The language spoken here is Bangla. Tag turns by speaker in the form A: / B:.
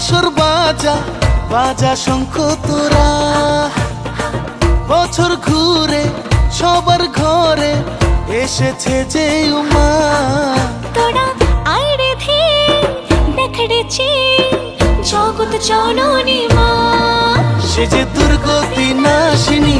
A: বাজা বাজা বাজা শঙ্খ তোরা। বছর ঘুরে সবার ঘরে এসেছে যে উমা।
B: তোরা আইরে ধে দেখড়েছি জগৎ জননী মা।
A: সে যে দুর্গতি নাশিনী